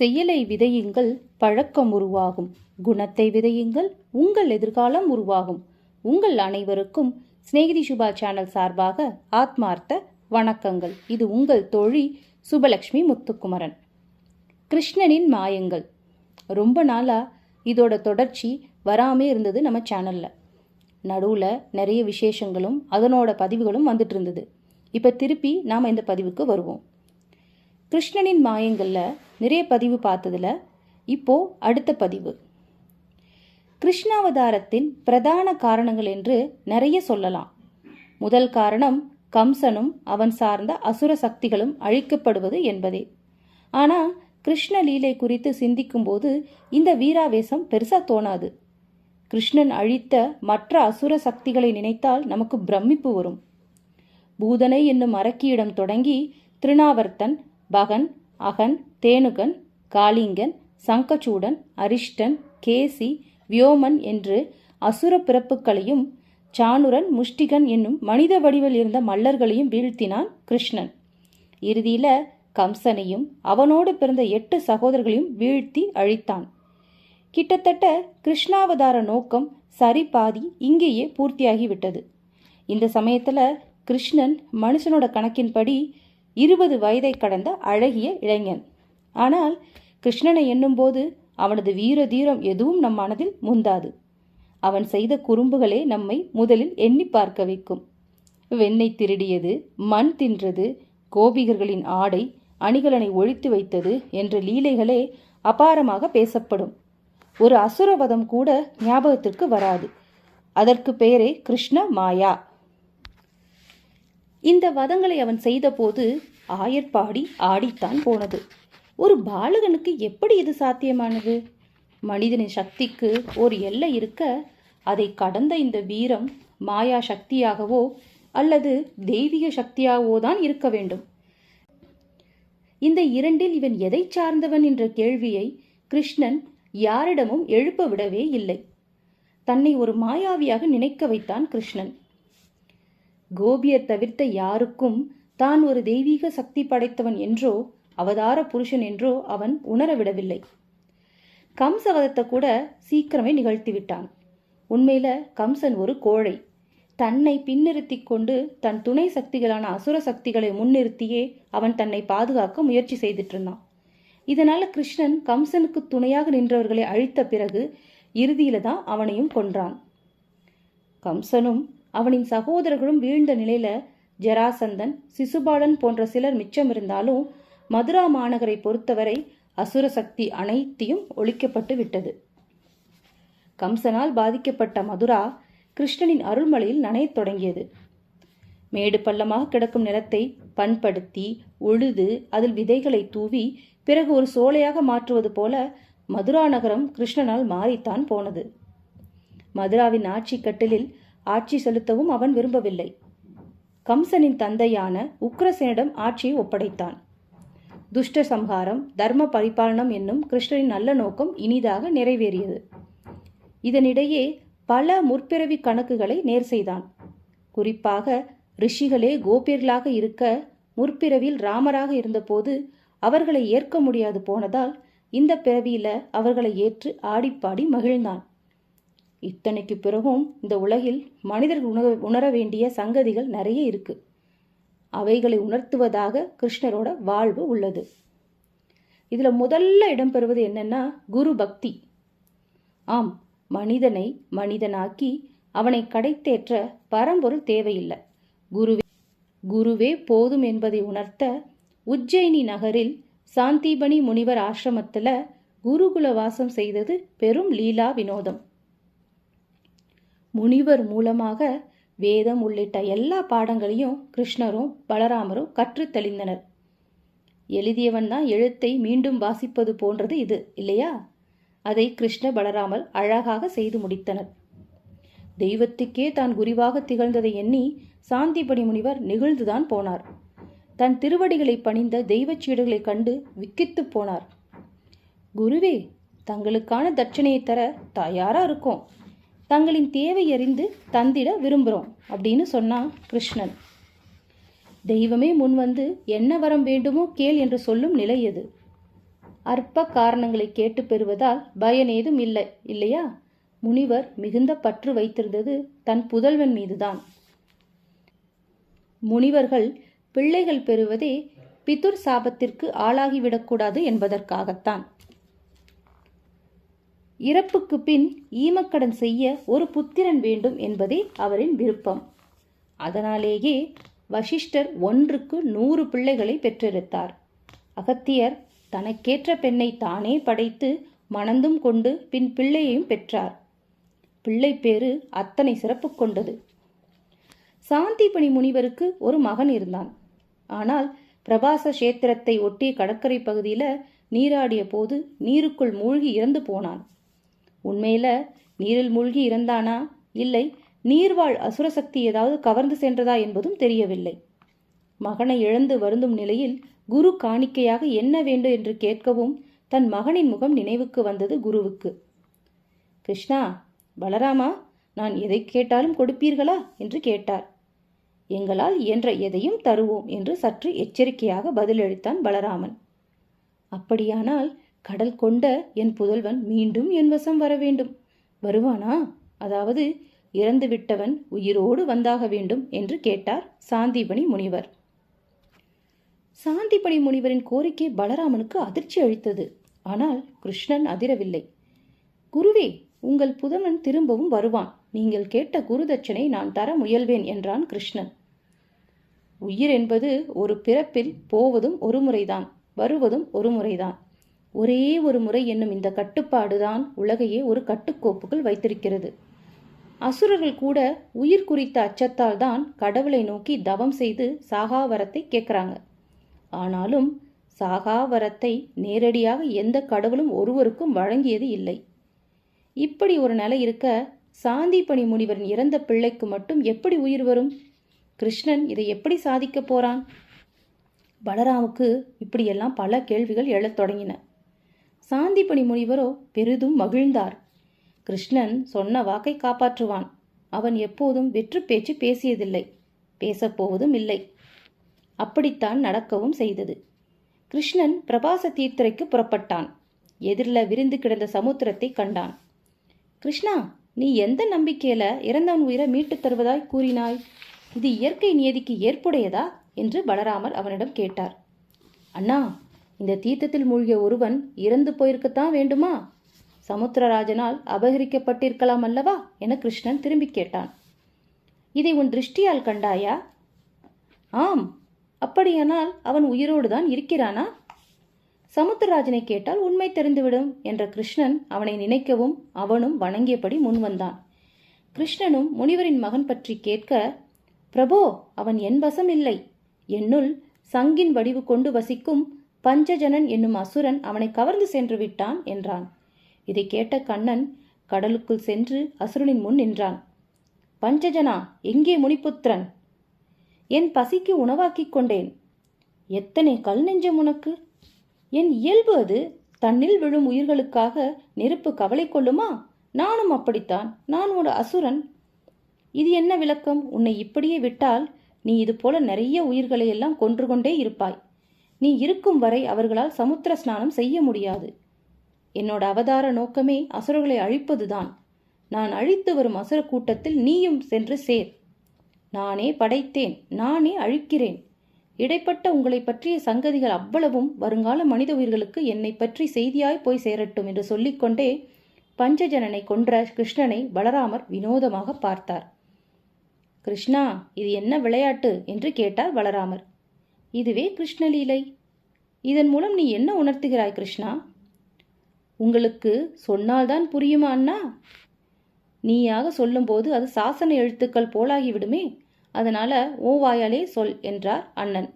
செயலை விதையுங்கள் பழக்கம் உருவாகும். குணத்தை விதையுங்கள் உங்கள் எதிர்காலம் உருவாகும். உங்கள் அனைவருக்கும் சிநேகிதி சுபா சேனல் சார்பாக ஆத்மார்த்த வணக்கங்கள். இது உங்கள் தோழி சுபலக்ஷ்மி முத்துக்குமரன். கிருஷ்ணனின் மாயங்கள். ரொம்ப நாளாக இதோட தொடர்ச்சி வராமே இருந்தது நம்ம சேனலில். நடுவில் நிறைய விசேஷங்களும் அதனோட பதிவுகளும் வந்துட்டு இருந்தது. இப்போ திருப்பி நாம் இந்த பதிவுக்கு வருவோம். கிருஷ்ணனின் மாயங்களில் நிறைய பதிவு பார்த்ததில். இப்போ அடுத்த பதிவு. கிருஷ்ணாவதாரத்தின் பிரதான காரணங்கள் என்று நிறைய சொல்லலாம். முதல் காரணம் கம்சனும் அவன் சார்ந்த அசுர சக்திகளும் அழிக்கப்படுவது என்பதே. ஆனால் கிருஷ்ண லீலை குறித்து சிந்திக்கும்போது இந்த வீராவேசம் பெருசா தோணாது. கிருஷ்ணன் அழித்த மற்ற அசுர சக்திகளை நினைத்தால் நமக்கு பிரமிப்பு வரும். பூதனை என்னும் அரக்கியிடம் தொடங்கி திருநாவர்த்தன் பகன் அகன் தேனுகன் காளிங்கன் சங்கச்சூடன் அரிஷ்டன் கேசி வியோமன் என்று அசுர பிறப்புகளையும் சாணுரன் முஷ்டிகன் என்னும் மனித வடிவில் இருந்த மல்லர்களையும் வீழ்த்தினான் கிருஷ்ணன். இறுதியில கம்சனையும் அவனோடு பிறந்த எட்டு சகோதரர்களையும் வீழ்த்தி அழித்தான். கிட்டத்தட்ட கிருஷ்ணாவதார நோக்கம் சரி பாதி இங்கேயே பூர்த்தியாகிவிட்டது. இந்த சமயத்தில் கிருஷ்ணன் மனுஷனோட கணக்கின்படி இருபது வயதை கடந்த அழகிய இளைஞன். ஆனால் கிருஷ்ணனை எண்ணும்போது அவனது வீர தீரம் எதுவும் நம் மனதில் முந்தாது. அவன் செய்த குறும்புகளே நம்மை முதலில் எண்ணி பார்க்க வைக்கும். வெண்ணெய் திருடியது மண் தின்றது கோபிகர்களின் ஆடை அணிகலனை ஒழித்து வைத்தது என்ற லீலைகளே அபாரமாக பேசப்படும். ஒரு அசுரவதம் கூட ஞாபகத்திற்கு வராது. அதற்கு பெயரே கிருஷ்ண மாயா. இந்த வதங்களை அவன் செய்தபோது ஆயர்பாடி ஆடித்தான் போனது. ஒரு பாலகனுக்கு எப்படி இது சாத்தியமானது? மனிதனின் சக்திக்கு ஒரு எல்லை இருக்க அதை கடந்த இந்த வீரம் மாயா சக்தியாகவோ அல்லது தெய்வீக சக்தியாகவோ தான் இருக்க வேண்டும். இந்த இரண்டில் இவன் எதை சார்ந்தவன் என்ற கேள்வியை கிருஷ்ணன் யாரிடமும் எழுப்ப விடவே இல்லை. தன்னை ஒரு மாயாவியாக நினைக்க வைத்தான் கிருஷ்ணன். கோபியர் தவிர்த்த யாருக்கும் தான் ஒரு தெய்வீக சக்தி படைத்தவன் என்றோ அவதார புருஷன் என்றோ அவன் உணரவிடவில்லை. கம்சவதத்தை கூட சீக்கிரமே நிகழ்த்தி விட்டான் உண்மையில கம்சன் ஒரு கோழை. தன்னை பின்னிறுத்தி கொண்டு தன் துணை சக்திகளான அசுர சக்திகளை முன்னிறுத்தியே அவன் தன்னை பாதுகாக்க முயற்சி செய்துட்டு இருந்தான் இதனால கிருஷ்ணன் கம்சனுக்கு துணையாக நின்றவர்களை அழித்த பிறகு இறுதியில தான் அவனையும் கொன்றான். கம்சனும் அவனின் சகோதரர்களும் வீழ்ந்த நிலையில ஜராசந்தன் சிசுபாலன் போன்ற சிலர் மிச்சம் இருந்தாலும் மதுரா மாநகரை பொறுத்தவரை அசுர சக்தி அனைத்தையும் ஒழிக்கப்பட்டு விட்டது. கம்சனால் பாதிக்கப்பட்ட மதுரா கிருஷ்ணனின் அருள்மலையில் நனையத் தொடங்கியது. மேடு பள்ளமாக கிடக்கும் நிலத்தை பண்படுத்தி உழுது அதில் விதைகளை தூவி பிறகு ஒரு சோலையாக மாற்றுவது போல மதுரா நகரம் கிருஷ்ணனால் மாறித்தான் போனது. மதுராவின் ஆட்சி கட்டிலில் ஆட்சி செலுத்தவும் அவன் விரும்பவில்லை. கம்சனின் தந்தையான உக்ரசேனிடம் ஆட்சியை ஒப்படைத்தான். துஷ்ட சம்ஹாரம் தர்ம பரிபாலனம் என்னும் கிருஷ்ணனின் நல்ல நோக்கம் இனிதாக நிறைவேறியது. இதனிடையே பல முற்பிறவி கணக்குகளை நேர் செய்தான். குறிப்பாக ரிஷிகளே கோபியர்களாக இருக்க முற்பிறவியில் ராமராக இருந்தபோது அவர்களை ஏற்க முடியாது போனதால் இந்த பிறவியில அவர்களை ஏற்று ஆடிப்பாடி மகிழ்ந்தான். இத்தனைக்கு பிறகும் இந்த உலகில் மனிதர்கள் உணர உணர வேண்டிய சங்கதிகள் நிறைய இருக்குது அவைகளை உணர்த்துவதாக கிருஷ்ணரோட வாழ்வு உள்ளது. இதில் முதல்ல இடம்பெறுவது என்னன்னா குரு பக்தி. ஆம் மனிதனை மனிதனாக்கி அவனை கடைத்தேற்ற பரம்பொருள் தேவையில்லை. குருவே குருவே போதும் என்பதை உணர்த்த உஜ்ஜயினி நகரில் சாந்திபனி முனிவர் ஆசிரமத்தில் குருகுல வாசம் செய்தது பெரும் லீலா வினோதம். முனிவர் மூலமாக வேதம் உள்ளிட்ட எல்லா பாடங்களையும் கிருஷ்ணரும் பலராமரும் கற்றுத் தெளிந்தனர். எழுதியவன் தான் எழுத்தை மீண்டும் வாசிப்பது போன்றது இது இல்லையா? அதை கிருஷ்ண பலராமர் அழகாக செய்து முடித்தனர். தெய்வத்துக்கே தான் குருவாக திகழ்ந்ததை எண்ணி சாந்திபடி முனிவர் நெகிழ்ந்துதான் போனார். தன் திருவடிகளை பணிந்த தெய்வச் சீடுகளை கண்டு விக்கித்துப் போனார். குருவே தங்களுக்கான தட்சணையை தர தயாரா இருக்கோம். தங்களின் தேவை அறிந்து தந்திட விரும்புகிறோம் அப்படின்னு சொன்னான் கிருஷ்ணன். தெய்வமே முன் வந்து என்ன வரம் வேண்டுமோ கேள் என்று சொல்லும் நிலை எது? அற்ப காரணங்களை கேட்டு பெறுவதால் பயனேதும் இல்லை இல்லையா? முனிவர் மிகுந்த பற்று வைத்திருந்தது தன் புதல்வன் மீதுதான். முனிவர்கள் பிள்ளைகள் பெறுவதே பிதுர் சாபத்திற்கு ஆளாகிவிடக்கூடாது என்பதற்காகத்தான். இறப்புக்கு பின் ஈமக்கடன் செய்ய ஒரு புத்திரன் வேண்டும் என்பதே அவரின் விருப்பம். அதனாலேயே வசிஷ்டர் ஒன்றுக்கு நூறு பிள்ளைகளை பெற்றெடுத்தார். அகத்தியர் தனக்கேற்ற பெண்ணை தானே படைத்து மணந்தும் கொண்டு பின் பிள்ளையையும் பெற்றார். பிள்ளை பேரு அத்தனை சிறப்பு கொண்டது. சாந்திபணி முனிவருக்கு ஒரு மகன் இருந்தான். ஆனால் பிரபாச கஷேத்திரத்தை ஒட்டிய கடற்கரை பகுதியில் நீராடிய போது நீருக்குள் மூழ்கி இறந்து போனான். உண்மையில நீரில் மூழ்கி இறந்தானா? இல்லை. நீர்வாழ் அசுரசக்தி ஏதாவது கவர்ந்து சென்றதா என்பதும் தெரியவில்லை. மகனை இழந்து வருந்தும் நிலையில் குரு காணிக்கையாக என்ன வேண்டும் என்று கேட்கவும் தன் மகனின் முகம் நினைவுக்கு வந்தது குருவுக்கு. கிருஷ்ணா பலராமா நான் எதை கேட்டாலும் கொடுப்பீர்களா? என்று கேட்டார். எங்களால் இயன்ற எதையும் தருவோம் என்று சற்று எச்சரிக்கையாக பதிலளித்தான் பலராமன். அப்படியானால் கடல் கொண்ட என் புதல்வன் மீண்டும் என் வசம் வர வேண்டும். வருவானா? அதாவது இறந்து விட்டவன் உயிரோடு வந்தாக வேண்டும் என்று கேட்டார் சாந்திபணி முனிவர். சாந்திபணி முனிவரின் கோரிக்கை பலராமனுக்கு அதிர்ச்சி அளித்தது. ஆனால் கிருஷ்ணன் அதிரவில்லை. குருவே உங்கள் புதவன் திரும்பவும் வருவான். நீங்கள் கேட்ட குருதட்சனை நான் தர முயல்வேன் என்றான் கிருஷ்ணன். உயிர் என்பது ஒரு பிறப்பில் போவதும் ஒரு முறைதான் வருவதும் ஒரு முறைதான். ஒரே ஒரு முறை என்னும் இந்த கட்டுப்பாடுதான் உலகையே ஒரு கட்டுக்கோப்புக்குள் வைத்திருக்கிறது. அசுரர்கள் கூட உயிர் குறித்த அச்சத்தால் தான் கடவுளை நோக்கி தவம் செய்து சாகாவரத்தை கேட்குறாங்க. ஆனாலும் சாகாவரத்தை நேரடியாக எந்த கடவுளும் ஒருவருக்கும் வழங்கியது இல்லை. இப்படி ஒரு நிலை இருக்க சாந்திப்பணி முனிவரின் இறந்த பிள்ளைக்கு மட்டும் எப்படி உயிர் வரும்? கிருஷ்ணன் இதை எப்படி சாதிக்கப் போறான்? பலராமுக்கு இப்படியெல்லாம் பல கேள்விகள் எழத் தொடங்கின சாந்திப்பணி முனிவரோ பெரிதும் மகிழ்ந்தார். கிருஷ்ணன் சொன்ன வாக்கை காப்பாற்றுவான். அவன் எப்போதும் வெற்று பேச்சு பேசியதில்லை. பேசப்போவதும் இல்லை. அப்படித்தான் நடக்கவும் செய்தது. கிருஷ்ணன் பிரபாச தீர்த்தரைக்கு புறப்பட்டான். எதிரில் விரிந்து கிடந்த சமுத்திரத்தை கண்டான். கிருஷ்ணா நீ எந்த நம்பிக்கையில இறந்தவன் உயிரை மீட்டுத் தருவதாய் கூறினாய்? இது இயற்கை நியதிக்கு ஏற்புடையதா? என்று பலராமர் அவனிடம் கேட்டார். அண்ணா இந்த தீர்த்தத்தில் மூழ்கிய ஒருவன் இறந்து போயிருக்கத்தான் வேண்டுமா? சமுத்திரராஜனால் அபகரிக்கப்பட்டிருக்கலாம் அல்லவா? என கிருஷ்ணன் திரும்பி கேட்டான். இதை உன் திருஷ்டியால் கண்டாயா? ஆம். அப்படியானால் அவன் உயிரோடு தான் இருக்கிறானா? சமுத்திரராஜனை கேட்டால் உண்மை தெரிந்துவிடும் என்ற கிருஷ்ணன் அவனை நினைக்கவும் அவனும் வணங்கியபடி முன்வந்தான். கிருஷ்ணனும் முனிவரின் மகன் பற்றி கேட்க பிரபோ அவன் என் வசம் இல்லை. என்னுள் சங்கின் வடிவு கொண்டு வசிக்கும் பஞ்சஜனன் என்னும் அசுரன் அவனை கவர்ந்து சென்று விட்டான் என்றான். இதை கேட்ட கண்ணன் கடலுக்குள் சென்று அசுரனின் முன் நின்றான். பஞ்சஜனா எங்கே முனிபுத்திரன்? என் பசிக்கு உணவாக்கிக் கொண்டேன். எத்தனை கல் நெஞ்சம் உனக்கு? என் இயல்பு அது. தன்னில் விழும் உயிர்களுக்காக நெருப்பு கவலை கொள்ளுமா? நானும் அப்படித்தான். நான் ஒரு அசுரன். இது என்ன விளக்கம்? உன்னை இப்படியே விட்டால் நீ இதுபோல நிறைய உயிர்களை எல்லாம் கொன்று கொண்டே இருப்பாய். நீ இருக்கும் வரை அவர்களால் சமுத்திர ஸ்நானம் செய்ய முடியாது. என்னோட அவதார நோக்கமே அசுரர்களை அழிப்பதுதான். நான் அழித்து வரும் அசுர கூட்டத்தில் நீயும் சென்று சேர். நானே படைத்தேன் நானே அழிக்கிறேன். இடைப்பட்ட உங்களை பற்றிய சங்கதிகள் அவ்வளவும் வருங்கால மனித உயிர்களுக்கு என்னை பற்றி செய்தியாய் போய் சேரட்டும் என்று சொல்லிக்கொண்டே பஞ்சஜனனை கொன்ற கிருஷ்ணனை பலராமர் வினோதமாக பார்த்தார். கிருஷ்ணா இது என்ன விளையாட்டு? என்று கேட்டார் பலராமர். இதுவே கிருஷ்ணலீலை இதன் மூலம் நீ என்ன உணர்த்துகிறாய் கிருஷ்ணா? உங்களுக்கு சொன்னால்தான் புரியுமா அண்ணா? நீயாக சொல்லும்போது அது சாசன எழுத்துக்கள் போலாகிவிடுமே அதனால ஓ வாயாலே சொல் என்றார் அண்ணன்.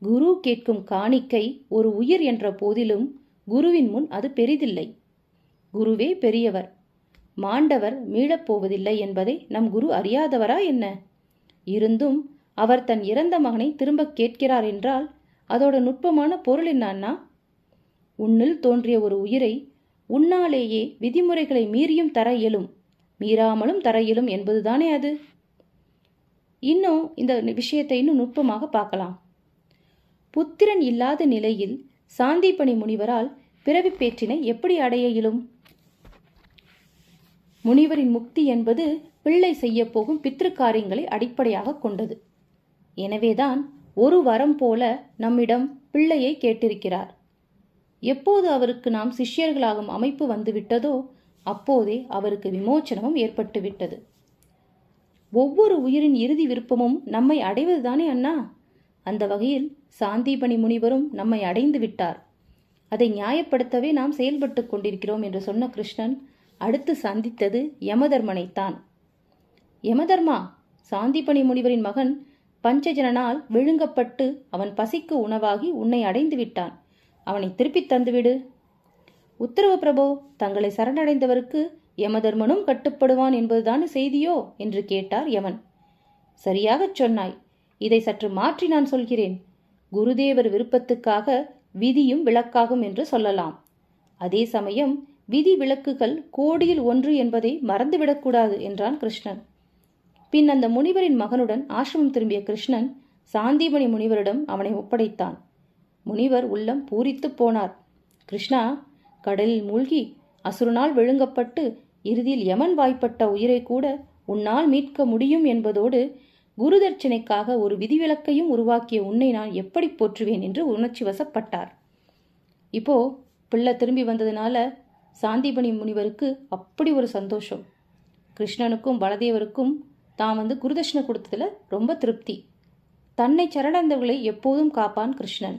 குரு கேட்கும் காணிக்கை ஒரு உயிர் என்ற போதிலும் குருவின் முன் அது பெரிதில்லை. குருவே பெரியவர். மாண்டவர் மீளப்போவதில்லை என்பதை நம் குரு அறியாதவரா என்ன? இருந்தும் அவர் தன் இறந்த மகனை திரும்ப கேட்கிறார் என்றால் அதோட நுட்பமான பொருள் என்னன்னா உன்னில் தோன்றிய ஒரு உயிரை உன்னாலேயே விதிமுறைகளை மீறியும் தர இயலும். மீறாமலும் தர இயலும் என்பதுதானே அது? இன்னும் இந்த விஷயத்தை இன்னும் நுட்பமாக பார்க்கலாம். புத்திரன் இல்லாத நிலையில் சாந்திப்பணி முனிவரால் பிறவி பேற்றினை எப்படி அடைய இயலும்? முனிவரின் முக்தி என்பது பிள்ளை செய்யப்போகும் போகும் பித்ரு காரியங்களை அடிப்படையாக கொண்டது. எனவேதான் ஒரு வரம் போல நம்மிடம் பிள்ளையை கேட்டிருக்கிறார். எப்போது அவருக்கு நாம் சிஷ்யர்களாகும் அமைப்பு வந்துவிட்டதோ அப்போதே அவருக்கு விமோச்சனமும் ஏற்பட்டுவிட்டது. ஒவ்வொரு உயிரின் இறுதி விருப்பமும் நம்மை அடைவதுதானே அண்ணா? அந்த வகையில் சாந்திபணி முனிவரும் நம்மை அடைந்து விட்டார். அதை நியாயப்படுத்தவே நாம் செயல்பட்டு கொண்டிருக்கிறோம் என்று சொன்ன கிருஷ்ணன் அடுத்து சந்தித்தது யமதர்மனைத்தான். யமதர்மா சாந்திபணி முனிவரின் மகன் பஞ்சஜனனால் விழுங்கப்பட்டு அவன் பசிக்கு உணவாகி உன்னை அடைந்து விட்டான். அவனை திருப்பித் தந்துவிடு. உத்தரவு பிரபோ தங்களை சரணடைந்தவருக்கு யமதர்மனும் கட்டுப்படுவான் என்பதுதான் செய்தியோ? என்று கேட்டார் யமன். சரியாகச் சொன்னாய். இதை சற்று மாற்றி நான் சொல்கிறேன். குருதேவர் விருப்பத்துக்காக விதியும் விளக்காகும் என்று சொல்லலாம். அதே சமயம் விதி விளக்குகள் கோடியில் ஒன்று என்பதை மறந்துவிடக்கூடாது என்றான் கிருஷ்ணன். பின் அந்த முனிவரின் மகனுடன் ஆசிரமம் திரும்பிய கிருஷ்ணன் சாந்திமணி முனிவரிடம் அவனை ஒப்படைத்தான். முனிவர் உள்ளம் பூரித்துப் போனார். கிருஷ்ணா கடலில் மூழ்கி அசுரனால் விழுங்கப்பட்டு இறுதியில் யமன் வாய்ப்பட்ட உயிரை கூட உன்னால் மீட்க முடியும் என்பதோடு குருதட்சணைக்காக ஒரு விதிவிலக்கையும் உருவாக்கிய உன்னை நான் எப்படி போற்றுவேன் என்று உணர்ச்சி வசப்பட்டார் இப்போ பிள்ளை திரும்பி வந்ததுனால சாந்திபணி முனிவருக்கு அப்படி ஒரு சந்தோஷம். கிருஷ்ணனுக்கும் பலதேவருக்கும் தான் வந்து குருதட்சிணை கொடுத்ததில் ரொம்ப திருப்தி. தன்னை சரணடைந்தவர்களை எப்போதும் காப்பான் கிருஷ்ணன்.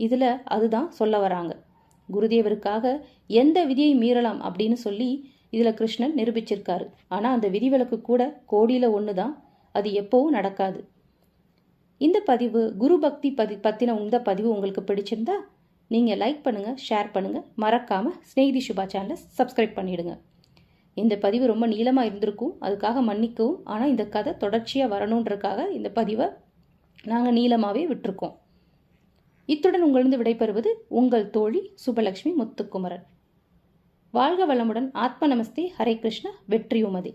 இதில் அதுதான் சொல்ல வராங்க. குருதேவருக்காக எந்த விதியை மீறலாம் அப்படின்னு சொல்லி இதில் கிருஷ்ணன் நிரூபிச்சிருக்காரு. ஆனால் அந்த விதிவிலக்கு கூட கோடியில் ஒன்று தான் அது எப்போவும் நடக்காது. இந்த பதிவு குரு பக்தி பதி பற்றின இந்த பதிவு உங்களுக்கு பிடிச்சிருந்தா நீங்கள் லைக் பண்ணுங்கள் ஷேர் பண்ணுங்கள் மறக்காமல் ஸ்நேகிதி சுபா சேனலை சப்ஸ்கிரைப் பண்ணிவிடுங்க இந்த பதிவு ரொம்ப நீளமாக இருந்திருக்கும். அதுக்காக மன்னிக்கவும். ஆனால் இந்த கதை தொடர்ச்சியாக வரணுன்றக்காக இந்த பதிவை நாங்கள் நீளமாகவே விட்டுருக்கோம். இத்துடன் உங்களிருந்து விடைபெறுவது உங்கள் தோழி சுபலக்ஷ்மி முத்துக்குமரன். வாழ்க வளமுடன். ஆத்ம நமஸ்தே. ஹரே கிருஷ்ண. வெற்றியுமதி